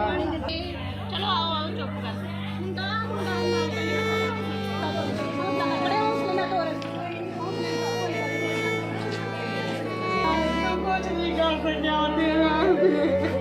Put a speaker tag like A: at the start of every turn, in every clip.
A: ਚਲੋ ਆਓ ਆਓ ਚੁੱਪ ਕਰ। ਮੁੰਡਾ ਮੁੰਡਾ ਨਾਲ ਕੁਝ ਨਹੀਂ ਕਰ ਸਕਿਆ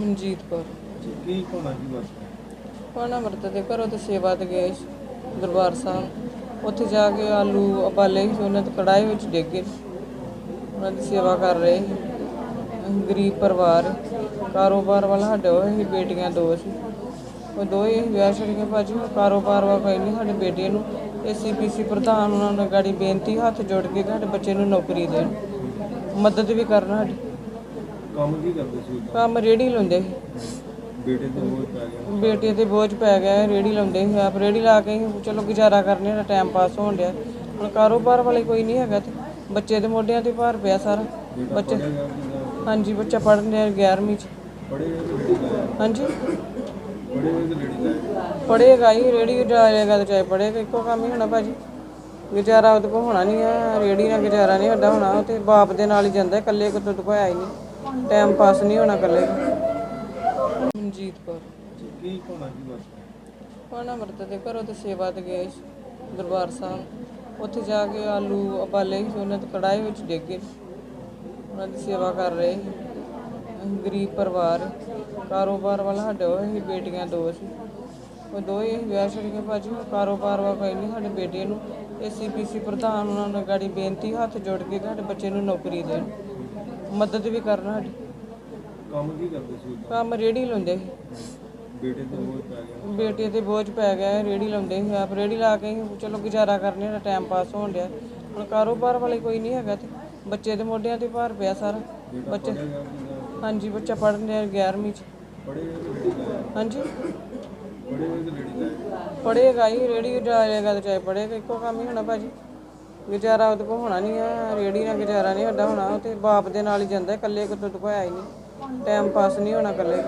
B: ਮਨਜੀਤ ਕੌਰ।
C: ਕੀ ਹੋਣਾ ਜੀ ਬਸ?
B: ਹੁਣ ਅੰਮ੍ਰਿਤ ਦੇ ਘਰੋਂ ਤੇ ਸੇਵਾ ਤੇ ਗਏ ਸੀ ਦਰਬਾਰ ਸਾਹਿਬ। ਉੱਥੇ ਜਾ ਕੇ ਆਲੂ ਉਬਾਲੇ ਸੀ ਉਹਨਾਂ ਤੇ ਕੜਾਈ ਵਿੱਚ ਡਿੱਗ ਗਏ ਉਹਨਾਂ ਦੀ ਸੇਵਾ ਕਰ ਰਹੇ ਸੀ। ਅਸੀਂ ਗਰੀਬ ਪਰਿਵਾਰ ਕਾਰੋਬਾਰ ਵਾਲਾ ਸਾਡੇ ਉਹ ਸੀ ਬੇਟੀਆਂ ਦੋ ਸੀ। ਉਹ ਦੋ ਹੀ ਵਿਆਹ ਛੜੀਆਂ ਭਾਜੀ ਹੁਣ ਕਾਰੋਬਾਰ ਵਾ ਕੋਈ ਨਹੀਂ ਸਾਡੇ ਬੇਟੇ ਨੂੰ ਏਸੀਪੀਸੀ ਪ੍ਰਧਾਨ ਉਹਨਾਂ ਨੂੰ ਗਾੜੀ ਬੇਨਤੀ ਹੱਥ ਜੋੜ ਕੇ ਸਾਡੇ ਬੱਚੇ ਨੂੰ ਨੌਕਰੀ ਦੇਣ। ਮਦਦ ਵੀ ਕਰਨ ਸਾਡੀ।
C: ਕੰਮ ਕੀ ਕਰਦੇ ਸੀ?
B: ਕੰਮ ਰੇੜੀ ਲਾਉਂਦੇ ਸੀ।
C: ਬੇਟੇ ਤੇ ਬੋਝ ਪੈ ਗਿਆ।
B: ਬੇਟੇ ਤੇ ਬੋਝ ਪੈ ਗਿਆ ਰੇੜੀ ਲਾਉਂਦੇ ਸੀ ਆਪ ਰੇੜੀ ਲਾ ਕੇ ਅਸੀਂ ਚਲੋ ਗੁਜ਼ਾਰਾ ਕਰਨੇ ਦਾ ਟਾਈਮ ਪਾਸ ਹੋਣ ਡਿਆ। ਹੁਣ ਕਾਰੋਬਾਰ ਵਾਲੇ ਕੋਈ ਨਹੀਂ ਹੈਗਾ ਤੇ ਬੱਚੇ ਦੇ ਮੋਢਿਆਂ ਤੇ ਭਾਰ ਪਿਆ ਸਾਰਾ। ਬੱਚੇ ਹਾਂਜੀ ਬੱਚਾ ਪੜ੍ਹਨ ਡਿਆ 11ਵੀਂ ਚ।
C: ਤੇ ਲੇਡੀ ਲਾਇਆ?
B: ਹਾਂਜੀ।
C: ਤੇ ਲੇਡੀ ਲਾਇਆ?
B: ਪੜ੍ਹੇਗਾ ਹੀ ਰੇੜੀ ਜਾਏਗਾ ਤੇ ਚਾਹੇ ਪੜ੍ਹੇਗਾ ਇੱਕੋ ਕੰਮ ਹੀ ਹੋਣਾ ਭਾਜੀ। ਗੁਜ਼ਾਰਾ ਉਹਦੇ ਕੋਲ ਹੋਣਾ ਨਹੀਂ ਆ ਰੇੜੀ ਨਾਲ ਗੁਜ਼ਾਰਾ ਨਹੀਂ ਸਾਡਾ ਹੋਣਾ ਉਹ ਤੇ ਬਾਪ ਦੇ ਨਾਲ ਹੀ ਜਾਂਦਾ ਇਕੱਲੇ ਕੋਲ ਤੋਂ ਕੋਈ ਆਈ ਨਹੀਂ। ਟਾਈਮ ਪਾਸ ਨਹੀਂ ਹੋਣਾ ਇਕੱਲੇ ਮਨਜੀਤ ਕੌਰ।
C: ਕੀ ਹੋਣਾ ਜੀ ਬਸ?
B: ਹੁਣ ਅੰਮ੍ਰਿਤ ਦੇ ਘਰੋਂ ਤੇ ਸੇਵਾ ਤੇ ਗਏ ਸੀ ਦਰਬਾਰ ਸਾਹਿਬ। ਉੱਥੇ ਜਾ ਕੇ ਆਲੂ ਉਬਾਲੇ ਸੀ ਉਹਨਾਂ ਤੇ ਕੜਾਈ ਵਿੱਚ ਡਿੱਗ ਗਏ। ਉਹਨਾਂ ਦੀ ਸੇਵਾ ਕਰ ਰਹੇ ਸੀ। ਅਸੀਂ ਗਰੀਬ ਪਰਿਵਾਰ ਕਾਰੋਬਾਰ ਵਾਲਾ ਸਾਡੇ ਉਹ ਸੀ ਬੇਟੀਆਂ ਦੋ ਸੀ। ਉਹ ਦੋ ਹੀ ਵਿਆਹ ਛੜੀਆਂ ਭਾਜੀ ਹੁਣ ਕਾਰੋਬਾਰ ਵਾ ਕੋਈ ਨਹੀਂ ਸਾਡੇ ਬੇਟੇ ਨੂੰ। ਏਸੀਪੀਸੀ ਪ੍ਰਧਾਨ ਉਹਨਾਂ ਨੂੰ ਗਾੜੀ ਬੇਨਤੀ ਹੱਥ ਜੋੜ ਕੇ ਕਿ ਸਾਡੇ ਬੱਚੇ ਨੂੰ ਨੌਕਰੀ ਦੇਣ। ਮਦਦ ਵੀ ਕਰਨ ਸਾਡੀ।
C: ਕੰਮ ਕੀ ਕਰਦੇ ਸੀ?
B: ਕੰਮ ਰੇੜੀ ਲਾਉਂਦੇ ਸੀ।
C: ਬੇਟੇ ਤੇ ਬੋਝ ਪੈ ਗਿਆ।
B: ਬੇਟੇ ਤੇ ਬੋਝ ਪੈ ਗਿਆ ਰੇੜੀ ਲਾਉਂਦੇ ਸੀ। ਆਪ ਰੇੜੀ ਲਾ ਕੇ ਚਲੋ ਗੁਜ਼ਾਰਾ ਕਰਨੇ ਦਾ ਟਾਈਮ ਪਾਸ ਹੋਣ ਡਿਆ। ਹੁਣ ਕਾਰੋਬਾਰ ਵਾਲੇ ਕੋਈ ਨਹੀਂ ਹੈਗਾ ਤੇ ਬੱਚੇ ਦੇ ਮੋਢਿਆਂ ਤੇ ਭਾਰ ਪਿਆ ਸਾਰਾ। ਬੱਚੇ ਹਾਂਜੀ ਬੱਚਾ ਪੜ੍ਹਨ ਡਿਆ 11ਵੀਂ ਚ। ਹਾਂਜੀ।
C: ਪੜੇ ਹੋਏ ਤੇ ਲੇਡੀ ਲਾਇਆ?
B: ਪੜ੍ਹੇਗਾ ਹੀ ਰੇੜੀ ਜਾਏਗਾ ਤੇ ਚਾਹੇ ਪੜ੍ਹੇਗਾ ਇੱਕੋ ਕੰਮ ਹੀ ਹੋਣਾ ਭਾਜੀ। ਗੁਜ਼ਾਰਾ ਉਹਦੇ ਕੋਲ ਹੋਣਾ ਨਹੀਂ ਆ ਰੇੜੀ ਨਾਲ ਗੁਜ਼ਾਰਾ ਨਹੀਂ ਸਾਡਾ ਹੋਣਾ ਤੇ ਬਾਪ ਦੇ ਨਾਲ ਹੀ ਜਾਂਦਾ ਇਕੱਲੇ ਕੋਲ ਤੋਂ ਕੋਈ ਆਈ ਨਹੀਂ। ਟਾਈਮ ਪਾਸ ਨਹੀਂ ਹੋਣਾ ਇਕੱਲੇ।